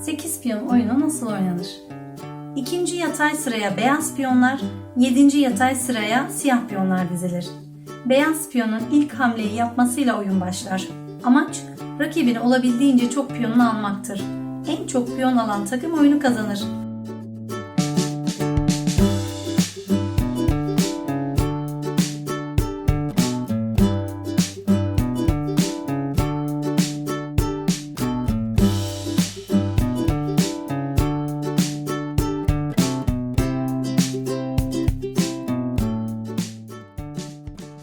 8 piyon oyunu nasıl oynanır? İkinci yatay sıraya beyaz piyonlar, yedinci yatay sıraya siyah piyonlar dizilir. Beyaz piyonun ilk hamleyi yapmasıyla oyun başlar. Amaç rakibin olabildiğince çok piyonunu almaktır. En çok piyon alan takım oyunu kazanır.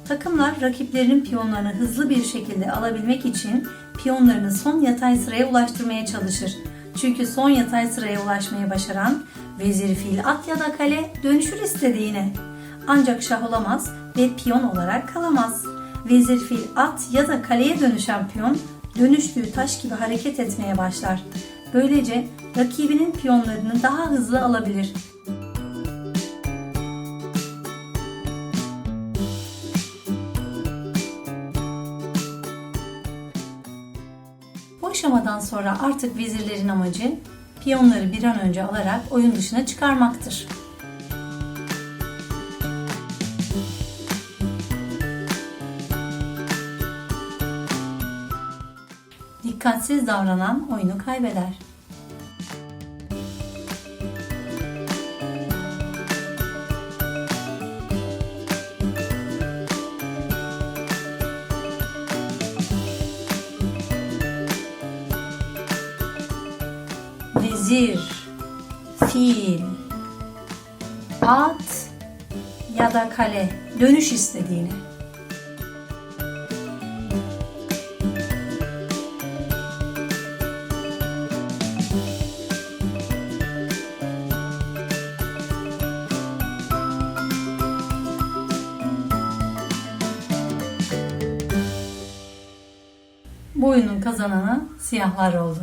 Takımlar rakiplerinin piyonlarını hızlı bir şekilde alabilmek için piyonlarını son yatay sıraya ulaştırmaya çalışır. Çünkü son yatay sıraya ulaşmayı başaran vezir fil at ya da kale dönüşür istediğine. Ancak şah olamaz ve piyon olarak kalamaz. Vezir fil at ya da kaleye dönüşen piyon dönüştüğü taş gibi hareket etmeye başlar. Böylece rakibinin piyonlarını daha hızlı alabilir. Aşamadan sonra artık vezirlerin amacı piyonları bir an önce alarak oyun dışına çıkarmaktır. Dikkatsiz davranan oyunu kaybeder. Vezir, fil, at ya da kale dönüş istediğini. Bu oyunun kazananı siyahlar oldu.